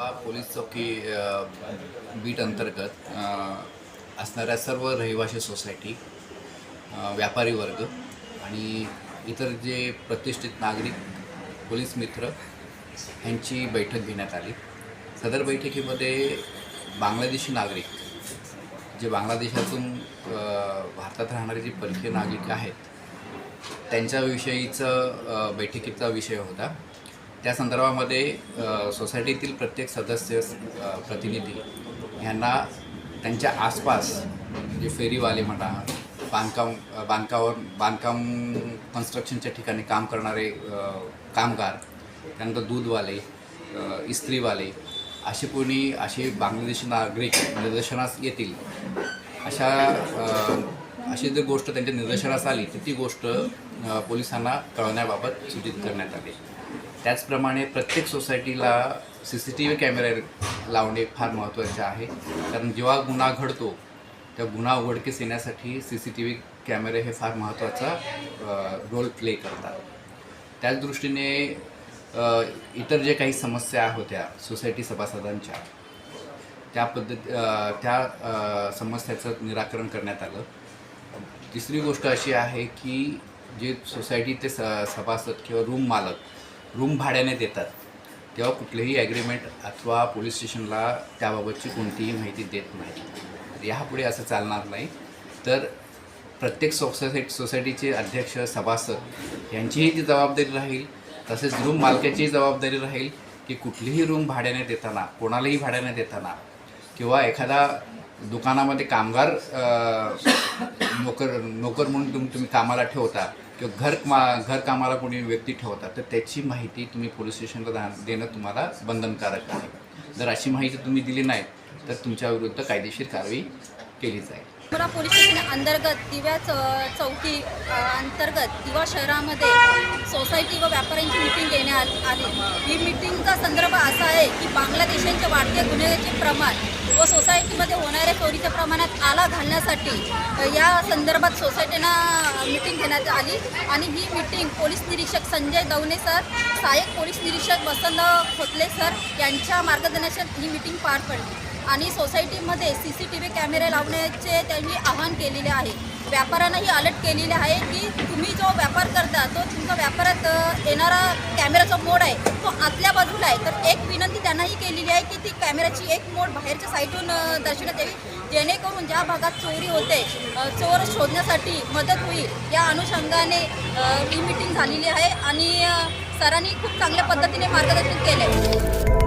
Police चौकी bit अंतर्गत असणाऱ्या सर्व रहिवाशी सोसायटी व्यापारी वर्ग आणि इतर जे प्रतिष्ठित नागरिक पोलीस मित्र यांची बैठक घेण्यात आली. सदर बैठकीमध्ये बांगलादेशी नागरिक जे बांगलादेशातून भारतात राहणारे जे परकीय नागरिक आहेत त्यांच्याविषयीचं बैठकीचा विषय होता. त्या संदर्भामध्ये सोसायटीतील प्रत्येक सदस्य प्रतिनिधी ह्यांना त्यांच्या आसपास म्हणजे फेरीवाले म्हणा बांधकाम बांधकावर बांधकाम कन्स्ट्रक्शनच्या ठिकाणी काम करणारे कामगार त्यानंतर दूधवाले इस्त्रीवाले असे कोणी असे बांगलादेशी नागरिक निदर्शनास येतील अशा अशी जर गोष्ट त्यांच्या निदर्शनास आली तर ती गोष्ट पोलिसांना कळवण्याबाबत सूचित करण्यात आली. त्याचप्रमाणे प्रत्येक सोसायटीला सी सी टी व्ही कॅमेरे लावणे फार महत्त्वाचे आहे. कारण जेव्हा गुन्हा घडतो त्या गुन्हा उघडकीस येण्यासाठी सी सी टी व्ही कॅमेरे हे फार महत्त्वाचा रोल प्ले करतात. त्याच दृष्टीने इतर जे काही समस्या होत्या सोसायटी सभासदांच्या त्या पद्धत त्या समस्याचं निराकरण करण्यात आलं. तिसरी गोष्ट अशी आहे की जे सोसायटीचे स सभासद किंवा रूम मालक रूम भाड्याने देतात. तेव्हा कुठलेही ॲग्रीमेंट अथवा पोलीस स्टेशनला त्याबाबतची कोणतीही माहिती देत नाही यापुढे असं चालणार नाही. तर प्रत्येक सोसायटी सोसायटीचे अध्यक्ष सभासद यांचीही ती जबाबदारी राहील. तसेच रूम मालकाचीही जबाबदारी राहील की कुठलीही रूम भाड्याने देताना कोणालाही भाड्याने देताना किंवा एखादा दुकानामध्ये कामगार नोकर नोकर म्हणून तुम तुम्ही कामाला ठेवता किंवा घर मा घर कामाला कोणी व्यक्ती ठेवता तर त्याची माहिती तुम्ही पोलीस स्टेशनला दा देणं तुम्हाला बंधनकारक आहे. जर अशी माहिती तुम्ही दिली नाही तर तुमच्या विरुद्ध कायदेशीर कारवाई केली जाईल. मला पोलीस स्टेशन अंतर्गत दिव्या चौकी अंतर्गत दिवा शहरामध्ये सोसायटी व व्यापाऱ्यांची मिटिंग घेण्यात आली. ही मिटिंगचा संदर्भ असा आहे की बांगलादेशांच्या वाढते गुन्ह्याचे प्रमाण व सोसायटीमध्ये होणाऱ्या चोरीच्या प्रमाणात आला घालण्यासाठी या संदर्भात सोसायटीनं मिटिंग घेण्यात आली. आणि ही मिटिंग पोलीस निरीक्षक संजय दवणे सर सहाय्यक पोलीस निरीक्षक वसंत खोतले सर यांच्या मार्गदर्शनात ही मिटिंग पार पडली. आणि सोसायटीमध्ये सी सी टी व्ही कॅमेरे लावण्याचे त्यांनी आवाहन केलेले आहे. व्यापाऱ्यांनाही अलर्ट केलेले आहे की तुम्ही जो व्यापार करता तो तुमचा व्यापारात येणारा कॅमेराचा मोड आहे तो आतल्या बाजूला आहे. तर एक विनंती त्यांनाही केलेली आहे की ती कॅमेऱ्याची एक मोड बाहेरच्या साईडून दर्शवण्यात यावी. जेणेकरून ज्या भागात चोरी होते चोर शोधण्यासाठी मदत होईल या अनुषंगाने ही मिटिंग झालेली आहे. आणि सरांनी खूप चांगल्या पद्धतीने मार्गदर्शन केले